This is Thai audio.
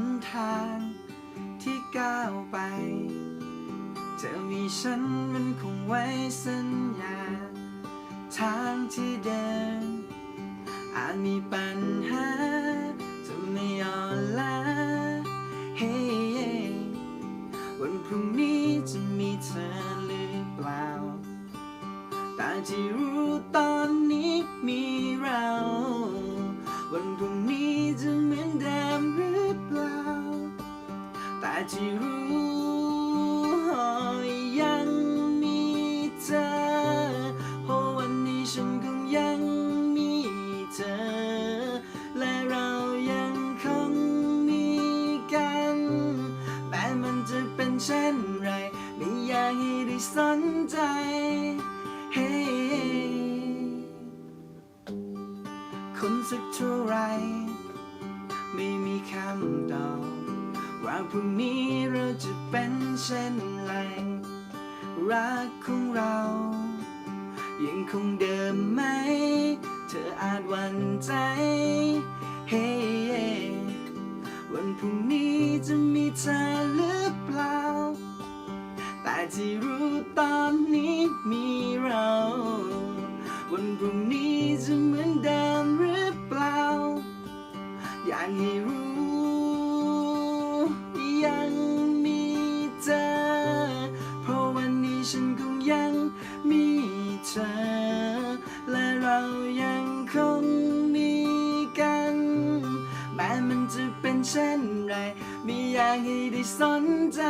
นทางที่ก้าวไปจะมีฉันมันคงไว้สัญญา ทางที่เดิน อาจมีปัญหา จะไม่ยอมล้า hey, yeah. วันพรุ่งนี้จะมีเธอหรือเปล่า แต่ที่รู้ตอนนี้มี แต่ที่รู้ยังมีเธอเพราะวันนี้ฉันคงยังมีเธอ และเรายังคงมีกัน แม้มันจะเป็นเช่นไร ไม่อยากให้ได้สนใจ เฮ้คนสักเท่าไหร ว่าพรุ่งนี้เราจะเป็นเช่นไรรักของเรา ยังคงเดิมไหม เธออาจหวั่นใจ เฮ้วันพรุ่งนี้จะมีเธอหรือเปล่า แต่ที่รู้ตอนนี้มีเรา วันพรุ่งนี้จะเหมือนเดิมหรือเปล่า อยากให้รู้ จะเป็นเช่นไร ไม่อยากให้ได้สนใจ